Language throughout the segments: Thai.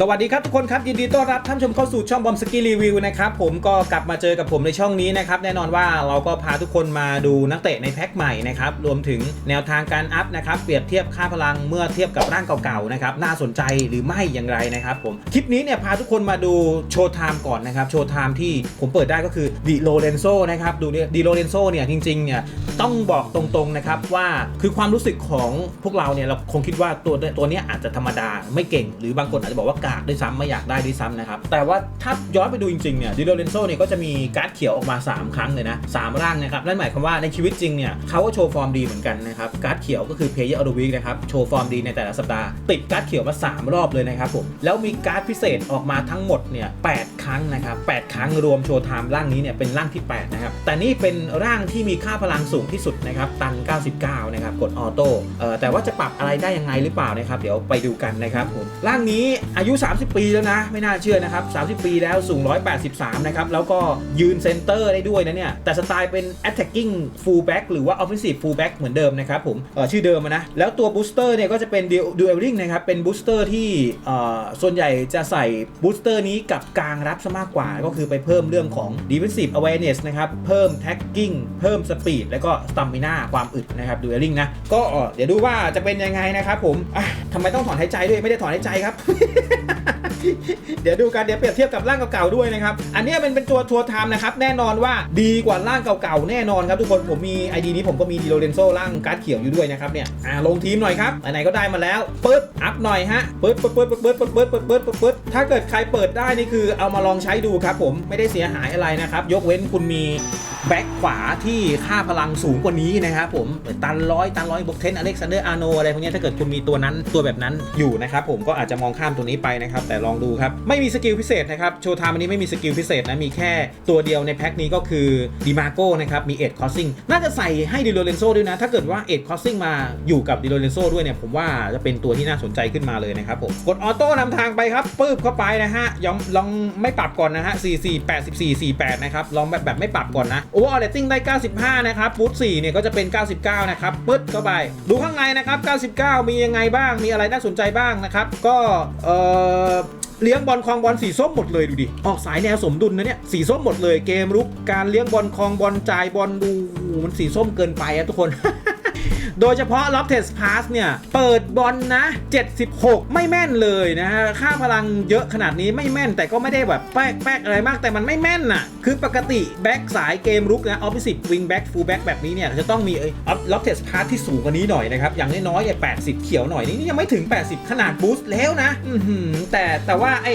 สวัสดีครับทุกคนครับยินดีต้อนรับท่านชมเข้าสู่ช่องบอมสกีรีวิวนะครับผมก็กลับมาเจอกับผมในช่องนี้นะครับแน่นอนว่าเราก็พาทุกคนมาดูนักเตะในแพ็คใหม่นะครับรวมถึงแนวทางการอัพนะครับเปรียบเทียบค่าพลังเมื่อเทียบกับร่างเก่าๆนะครับน่าสนใจหรือไม่อย่างไรนะครับผมคลิปนี้เนี่ยพาทุกคนมาดูโชว์ไทม์ก่อนนะครับโชว์ไทม์ที่ผมเปิดได้ก็คือดิโลเรนโซนะครับดูดิโลเรนโซเนี่ยจริงๆเนี่ยต้องบอกตรงๆนะครับว่าคือความรู้สึกของพวกเราเนี่ยเราคงคิดว่าตัวตัวนี้อาจจะธรรมดาไม่เก่ง หรือบางคนอาจจะบอกว่ากากด้วยซ้ำไม่อยากได้ด้วยซ้ำนะครับ แต่ว่าถ้าย้อนไปดูจริงๆเนี่ยดิโลเรนโซเนี่ยก็จะมีการ์ดเขียวออกมา 3 ครั้งเลยนะสามร่างนะครับ นั่นหมายความว่าในชีวิตจริงเนี่ยเขาก็โชว์ฟอร์มดีเหมือนกันนะครับ การ์ดเขียวก็คือเพย์เยอร์ออวีนะครับโชว์ฟอร์มดีในแต่ละสัปดาห์ติดการ์ดเขียวมา 3 รอบเลยนะครับผมแล้วมีการ์ดพิเศษออกมาทั้งหมดเนี่ยแครั้งนะครับ8ครั้งรวมโชว์ไทม์ร่างนี้เนี่ยเป็นร่างที่8นะครับแต่นี่เป็นร่างที่มีค่าพลังสูงที่สุดนะครับตัน 99นะครับกดออโต้แต่ว่าจะปรับอะไรได้ยังไงหรือเปล่านะครับเดี๋ยวไปดูกันนะครับผมร่างนี้อายุ30 ปีแล้วนะ ไม่น่าเชื่อนะครับ 30 ปีแล้วสูง 183 นะครับ แล้วก็ยืนเซนเตอร์ได้ด้วยนะเนี่ย แต่สไตล์เป็น attacking fullback หรือว่า offensive fullback เหมือนเดิมนะครับผมชื่อเดิมนะ แล้วตัว booster เนี่ยก็จะเป็น dueling นะครับ เป็น booster ที่ส่วนใหญ่จะใส่ booster นี้กับกลางรับซะมากกว่า ก็คือไปเพิ่มเรื่องของ defensive awareness นะครับ เพิ่ม tagging เพิ่ม speed แล้วก็ stamina ความอึดนะครับ dueling นะ ก็เดี๋ยวดูว่าจะเป็นยังไงนะครับผมทำไมต้องถอนหายใจด้วย ไม่ได้ถอนหายใจครับเดี๋ยวดูกันเดี๋ยวเปรียบเทียบกับร่างเก่าๆด้วยนะครับ อันนี้มันเป็นตัวทัวร์ไทม์นะครับ แน่นอนว่าดีกว่าร่างเก่าๆแน่นอนครับทุกคนผมมี ID นี้ผมก็มีดีโลเรนโซร่างการ์ดเขียวอยู่ด้วยนะครับเนี่ยอ่าลงทีมหน่อยครับไหนๆก็ได้มาแล้วปึ๊ดอัพหน่อยฮะปึ๊ดปึ๊ดปึ๊ดปึ๊ดปึ๊ดปึ๊ดปึ๊ดปึ๊ดปึ๊ดปึ๊ดถ้าเกิดใครเปิดได้นี่คือเอามาลองใช้ดูครับผมไม่ได้เสียหายอะไรนะครับยกเว้นคุณมีแบ็คขวาที่ค่าพลังสูงกว่านี้นะครับผมตันร้อยตันร้อยบวกเทนอเล็กซานเดอร์อาร์โนอะไรพวกนี้ถ้าเกิดคุณมีตัวนั้นตัวแบบนั้นอยู่นะครับผมก็อาจจะมองข้ามตัวนี้ไปนะครับ แต่ลองดูครับ ไม่มีสกิลพิเศษนะครับ โชว์ไทม์อันนี้ไม่มีสกิลพิเศษนะ มีแค่ตัวเดียวในแพ็คนี้ก็คือดิมาโก้นะครับ มีเอ็ดคอสซิงน่าจะใส่ให้ดิโลเรนโซด้วยนะ ถ้าเกิดว่าเอ็ดคอสซิงมาอยู่กับดิโลเรนโซด้วยเนี่ย ผมว่าจะเป็นตัวที่น่าสนใจขึ้นมาเลยนะครับผมกดออโต้นำทางไปครับปึ๊บเข้าไปนะฮะยอมลองไม่ปรับก่อนนะฮะ44 84 48นะครับลองแบบแบบไม่ปรับก่อนนะโอเวอร์ออเรตติ้งได้ 95 นะครับบูท4เนี่ยก็จะเป็น 99 นะครับปึ๊ดเข้าไป ดูข้างในนะครับ 99 มียังไงบ้างมีอะไรน่าสนใจบ้างนะครับก็เอ่อเลี้ยงบอลคลองบอลสีส้มหมดเลยดูดิ ออกสายแนวสมดุลนะเนี่ยสีส้มหมดเลยเกมรุกการเลี้ยงบอลคลองบอลจ่ายบอลดูมันสีส้มเกินไปอะทุกคน โดยเฉพาะล็อบเทสพาสเนี่ยเปิดบอลนะ 76 ไม่แม่นเลยนะฮะค่าพลังเยอะขนาดนี้ไม่แม่นแต่ก็ไม่ได้แบบแป๊กแป๊กอะไรมากแต่มันไม่แม่นน่ะคือปกติแบ็กสายเกมรุกนะออฟฟิศวิงแบ็กฟูลแบ็กแบบนี้เนี่ยจะต้องมีล็อบเทสพาสที่สูงกว่านี้หน่อยนะครับอย่างน้อยๆเนี่ย80 เขียวหน่อยนี่ยังไม่ถึง 80 ขนาดบูสต์แล้วนะแต่แต่ว่าไอ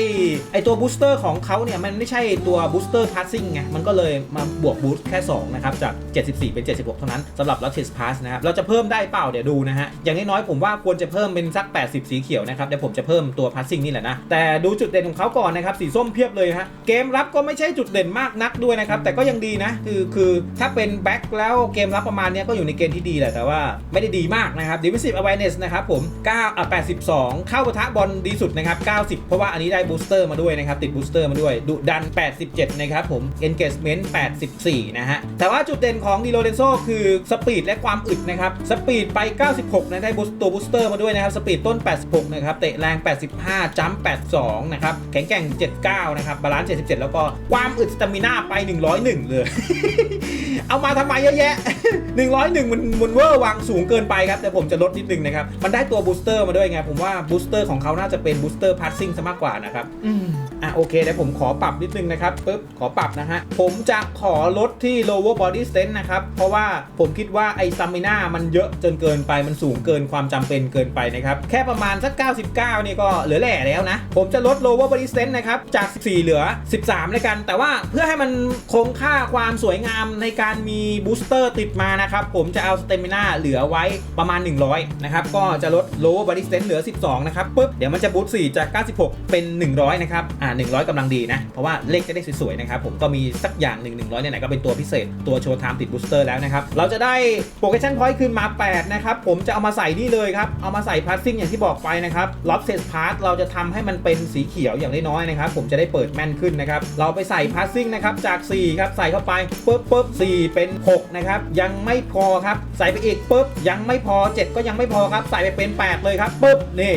ไอตัวบูสเตอร์ของเขาเนี่ยมันไม่ใช่ตัวบูสเตอร์พาสซิ่งไงมันก็เลยมาบวกบูสต์แค่2นะครับจาก 74 เป็น 76 เท่านั้นสำหรับล็อบเทสพาสนะครับเราจะเพิ่มได้เปล่าเดี๋ยวดูนะฮะ อย่างน้อยๆผมว่าควรจะเพิ่มเป็นสัก 80 สีเขียวนะครับเดี๋ยวผมจะเพิ่มตัวพาสซิ่งนี่แหละนะ แต่ดูจุดเด่นของเขาก่อนนะครับสีส้มเพียบเลยฮะ เกมรับก็ไม่ใช่จุดเด่นมากนักด้วยนะครับ แต่ก็ยังดีนะ คือคือถ้าเป็นแบ็คแล้วเกมรับประมาณนี้ก็อยู่ในเกณฑ์ที่ดีแหละแต่ว่าไม่ได้ดีมากนะครับ defensive awareness นะครับผม9อะ82 เข้าปะทะบอลดีสุดนะครับ 90 เพราะว่าอันนี้ได้บูสเตอร์มาด้วยนะครับติดบูสเตอร์มาด้วยดุดัน 87 นะครับผม engagement 84 นะฮะแต่ว่าจุดเด่นของดีโลเรนโซคือสปีดและความอึดนะครับสปีดไป 96นะได้บูสตัวบูสเตอร์มาด้วยนะครับ สปีดต้น 86 นะครับ เตะแรง 85 จัม82 นะครับ แข็งแกร่ง 79 นะครับ บาลานซ์ 77 แล้วก็ความอึดสตามิน่าไป 101 เลย เอามาทำไมเยอะแยะ 101 มันมันเวอร์วางสูงเกินไปครับ แต่ผมจะลดนิดนึงนะครับ มันได้ตัวบูสเตอร์มาด้วยไง ผมว่าบูสเตอร์ของเขาน่าจะเป็นบูสเตอร์พาสซิ่งซะมากกว่านะครับ อะโอเคเดี๋ยวผมขอปรับนิดนึงนะครับปึ๊บขอปรับนะฮะ ผมจะขอลดที่ lower body strength นะครับ เพราะว่าผมคิดว่าไอ้ stamina มันเยอะจนเกินไปมันสูงเกินความจำเป็นเกินไปนะครับ แค่ประมาณสัก 99 นี่ก็เหลือแหล่แล้วนะ ผมจะลด lower body strength นะครับ จาก 14 เหลือ 13เลยกัน แต่ว่าเพื่อให้มันคงค่าความสวยงามในการมีบูสเตอร์ติดมานะครับ ผมจะเอา stamina เหลือไว้ประมาณ 100 นะครับ ก็จะลด lower body strength เหลือ 12 นะครับปุ๊บเดี๋ยวมันจะบูสต์4จาก 96 เป็น 100 นะครับอ่า100กำลังดีนะ เพราะว่าเลขจะได้สวยๆนะครับผมก็มีสักอย่างหนึ่ง100เนี่ยไหนก็เป็นตัวพิเศษตัวโชว์ไทม์ติดบูสเตอร์แล้วนะครับเราจะได้โปรเกชั่นพอยต์คืนมา 8 นะครับ ผมจะเอามาใส่นี่เลยครับ เอามาใส่พาสซิ่งอย่างที่บอกไปนะครับล็อบเซสพาร์เราจะทำให้มันเป็นสีเขียวอย่างน้อยๆนะครับผมจะได้เปิดแม่นขึ้นนะครับเราไปใส่พาสซิ่งนะครับจาก4ครับใส่เข้าไปปุ๊บปุ๊บ4 4เป็น6นะครับยังไม่พอครับใส่ไปอีกปุ๊บยังไม่พอ 7 ก็ยังไม่พอครับใส่ไปเป็น 8 เลยครับปุ๊บนี่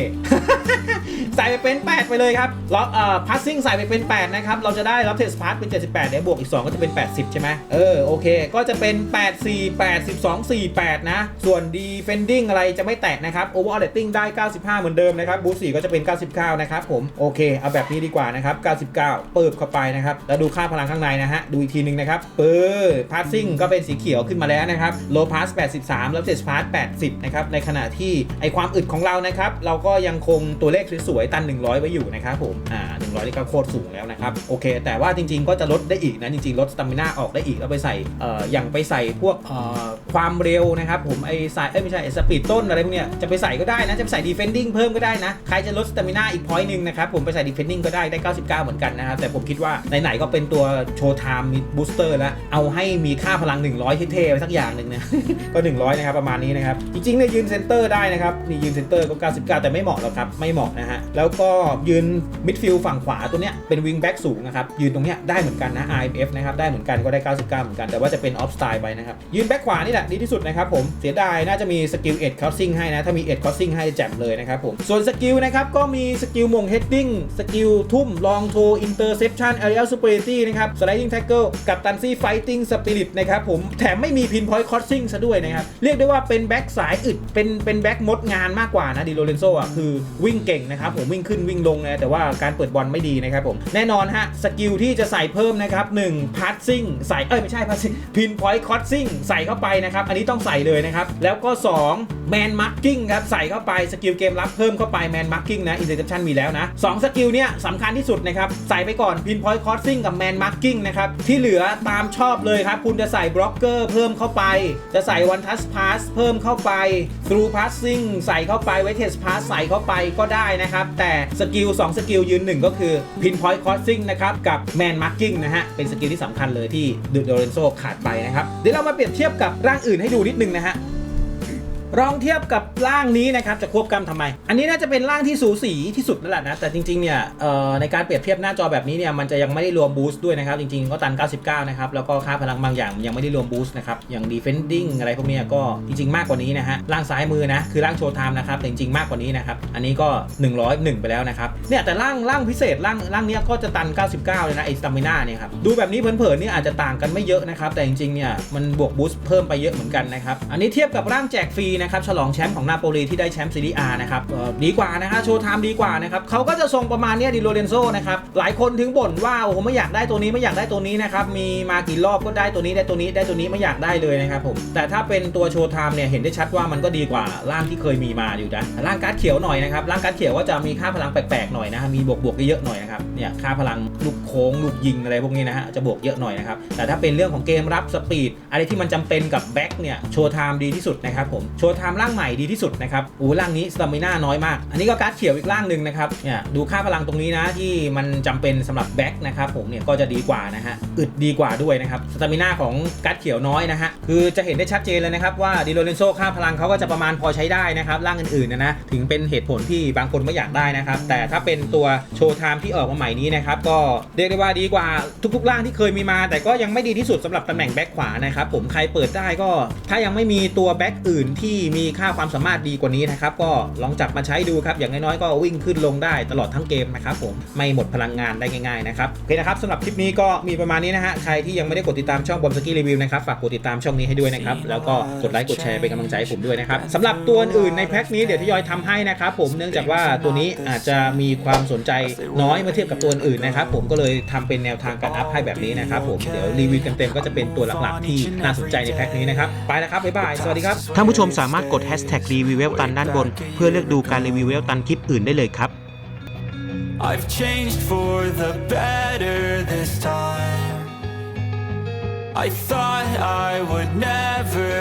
ใส่ไปเป็น 8 ไปเลยครับแล้วเอ่อพัสซิ่งใส่ไปเป็น 8 นะครับ เราจะได้รับเทสพาร์ตเป็น 78เดี๋ยบวกอีก 2 ก็จะเป็น 80 ใช่ไหมเออ โอเค ก็จะเป็น 8 4 82 4 8 นะ ส่วน defending อะไรจะไม่แตะนะครับ overall rating ได้ 95 เหมือนเดิมนะครับ boost 4ก็จะเป็น 99 นะครับผม โอเค เอาแบบนี้ดีกว่านะครับ 99 เปิดเข้าไปนะครับ แล้วดูค่าพลังข้างในนะฮะ ดูอีกทีนึงนะครับ เปิด passing ก็เป็นสีเขียวขึ้นมาแล้วนะครับ low pass 83แล้ว test pass 80 นะครับ ในขณะที่ไอความอึดของเรานะครับ เราก็ยังคงตัวเลขสวยๆตัน 100 ไว้อยู่นะครับผม อ่า 100ก็โคตรสูงแล้วนะครับโอเค แต่ว่าจริงๆก็จะลดได้อีกนะจริงๆลดสตามิน่าออกได้อีกแล้วไปใส่เอ่ออย่างไปใส่พวกเอ่อความเร็วนะครับผมไอใส่เอ้ยไม่ใช่สปีดต้นอะไรพวกเนี้ยจะไปใส่ก็ได้นะจะไปใส่ defending เพิ่มก็ได้นะใครจะลดสตามิน่าอีก point หนึ่งนะครับผมไปใส่ defending ก็ได้ได้ 99 เหมือนกันนะครับแต่ผมคิดว่าไหนๆก็เป็นตัวโชว์ไทม์มีบูสเตอร์แล้วเอาให้มีค่าพลัง 100เท่ๆไปสักอย่างหนึ่งนะ ก็ 100 นะครับ ประมาณนี้นะครับ จริงๆเนี่ยยืนเซนเตอร์ได้นะครับนี่ยืนเซนเตอร์ก็ 99 แต่ไม่เหมาะหรอกครับ ไม่เหมาะนะฮะ แล้วก็ยืนมิดฟิลด์ฝั่งขวาาตัวเนี้ยเป็นวิงแบ็กสูงนะครับยืนตรงเนี้ยได้เหมือนกันนะ IMF นะครับได้เหมือนกันก็ได้ 99 เหมือนกันแต่ว่าจะเป็นออฟสไตล์ไปนะครับยืนแบ็กขวานี่แหละดีที่สุดนะครับผมเสียดายน่าจะมีสกิลเอ็ดคอสซิ่งให้นะถ้ามีเอ็ดคอสซิ่งให้แจ่มเลยนะครับผมส่วนสกิลนะครับก็มีสกิลมงเฮดดิ้งสกิลทุ่มลองโทอินเตอร์เซปชันแอเรียลซูเปอร์ตี้นะครับสไลดิ้งแท็กเกิลกับตันซี่ไฟติ้งสปิริตนะครับผมแถมไม่มีพินพอยต์คอสซิ่งซะด้วยนะครับเรียกได้ว่าเป็นแบ็กสายอึดเป็นเป็นแบ็กมดงานมากกว่านะดิโลเรนโซอะคือวิ่งเก่งนะครับผมวิ่งขึ้นวิ่งลงนะแต่ว่าการเปิดบอลไม่ดีนะครับผม แน่นอนฮะ สกิลที่จะใส่เพิ่มนะครับ1พัสซิ่งใส่เอ้ยไม่ใช่พัสซิ่งพินพอยต์คอสซิ่งใส่เข้าไปนะครับ อันนี้ต้องใส่เลยนะครับ แล้วก็2แมนมาร์กิ้งครับใส่เข้าไปสกิลเกมรับเพิ่มเข้าไปแมนมาร์กิ้งนะอินเตอร์เซปชันมีแล้วนะสองสกิลเนี้ยสำคัญที่สุดนะครับใส่ไปก่อนพินพอยต์คอสซิ่งกับแมนมาร์กิ้งนะครับที่เหลือตามชอบเลยครับคุณจะใส่บล็อกเกอร์เพิ่มเข้าไป จะใส่วันทัสพาสเพิ่มเข้าไป through passing ใส่เข้าไปไวเทสพาสใส่เข้าไปก็ได้นะครับแต่สกิล2สกิลยืนหนึ่งก็คือพินพอยต์คอสซิ่งนะครับ กับแมนมาร์กิ้งนะฮะ เป็นสกิลที่สำคัญเลยที่ดูโดเรนโซขาดไปนะครับ เดี๋ยวเรามาเปรียบเทียบกับร่างอื่นให้ดูนิดนึงนะฮะ ลองเทียบกับร่างนี้นะครับจะควบกำทำไม อันนี้น่าจะเป็นร่างที่สูสีที่สุดแล้วล่ะนะ แต่จริงๆเนี่ยเอ่อในการเปรียบเทียบหน้าจอแบบนี้เนี่ยมันจะยังไม่ได้รวมบูสต์ด้วยนะครับจริงๆก็ตัน 99 นะครับ แล้วก็ค่าพลังบางอย่างยังไม่ได้รวมบูสต์นะครับอย่าง defending อะไรพวกนี้ก็จริงๆมากกว่านี้นะฮะร่างซ้ายมือนะคือร่างโชว์ไทม์นะครับแต่จริงๆมากกว่านี้นะครับอันนี้ก็ 101 ไปแล้วนะครับเนี่ยแต่ร่างร่างพิเศษร่างร่างเนี้ยก็จะตัน 99 เลยนะไอ้สตามิน่าเนี่ยครับดูแบบนี้เผินๆนี่อาจจะต่างกันไม่เยอะนะครับแต่จริงๆเนี่ยมันบวกบูสต์เพิ่มไปเยอะเหมือนกันนะครับอันนี้เทียบกับร่างแจกฟรีนะครับฉลองแชมป์ของนาโปลีที่ได้แชมป์ซีรีอานะครับดีกว่านะฮะโชว์ไทม์ดีกว่านะครับเขาก็จะทรงประมาณนี้ดิโลเรนโซนะครับหลายคนถึงบ่นว่าโอ้โหไม่อยากได้ตัวนี้ไม่อยากได้ตัวนี้นะครับมีมากี่รอบก็ได้ตัวนี้ได้ตัวนี้ได้ตัวนี้ไม่อยากได้เลยนะครับผมแต่ถ้าเป็นตัวโชว์ไทม์เนี่ยเห็นได้ชัดว่ามันก็ดีกว่าร่างที่เคยมีมาอยู่นะร่างการ์ดเขียวหน่อยนะครับร่างการ์ดเขียวก็จะมีค่าพลังแปลกๆหน่อยนะมีบวกบวกๆเยอะๆหน่อยนะครับเนี่ยค่าพลัง ลูกโค้งลูกยิงอะไรพวกนี้นะฮะจะบวกเยอะหน่อยนะครับ แต่ถ้าเป็นเรื่องของเกมรับสปีดอะไรที่มันจำเป็นกับแบ็คเนี่ยโชว์ไทม์ดีที่สุดนะครับผมโชว์ไทม์ร่างใหม่ดีที่สุดนะครับโอ้ร่างนี้สตามิน่าน้อยมาก อันนี้ก็การ์ดเขียวอีกร่างหนึ่งนะครับเนี่ยดูค่าพลังตรงนี้นะที่มันจำเป็นสำหรับแบ็คนะครับผมเนี่ยก็จะดีกว่านะฮะอึดดีกว่าด้วยนะครับสตามิน่าของการ์ดเขียวน้อยนะฮะคือจะเห็นได้ชัดเจนเลยนะครับว่าดิโลเรนโซค่าพลังเขาก็จะประมาณพอใช้ได้นะครับร่างอื่นๆนะนะถึงเป็นเหตุผลที่บางคนไม่อยากได้นะครับแต่ถ้าเป็นตัวโชว์ไทม์ที่ออกมาใหม่นี้นะครับก็เรียกได้ว่าดีกว่าทุกๆร่างที่เคยมีมา แต่ก็ยังไม่ดีที่สุดสำหรับตำแหน่งแบ็คขวานะครับผมใครเปิดได้ก็ ถ้ายังไม่มีตัวแบ็คอื่นที่มีค่าความสามารถดีกว่านี้นะครับก็ลองจับมาใช้ดูครับอย่างน้อยๆก็วิ่งขึ้นลงได้ตลอดทั้งเกมนะครับผมไม่หมดพลังงานได้ง่ายๆนะครับโอเคนะครับสำหรับคลิปนี้ก็มีประมาณนี้นะฮะใครที่ยังไม่ได้กดติดตามช่องบอมสกี้รีวิวนะครับฝากกดติดตามช่องนี้ให้ด้วยนะครับแล้วก็กดไลค์กดแชร์เป็นกำลังใจให้ผมด้วยนะครับสำหรับตัวอื่นในแพ็คนี้เดี๋ยวทยอยทำให้นะครับผมเนื่องจากว่าตัวนี้อาจจะมีความสนใจน้อยเมื่อเทียบกับตัวอื่นนะครับผมก็เลยทำเป็นแนวทางการอัพให้แบบนี้นะครับผมเดี๋ยวรีวิวเต็มๆก็จะเป็นตัวหลักๆที่น่าสนใจในแพ็คนี้นะครับไปแล้วครับบ๊ายบายสวัสดีครับท่านผู้ชมสามารถกด hashtag รีวิวเวลตันด้านบน เพื่อเลือกดูการรีวิวเวลตันคลิปอื่นได้เลยครับ I've changed for the better this time. I thought I would never.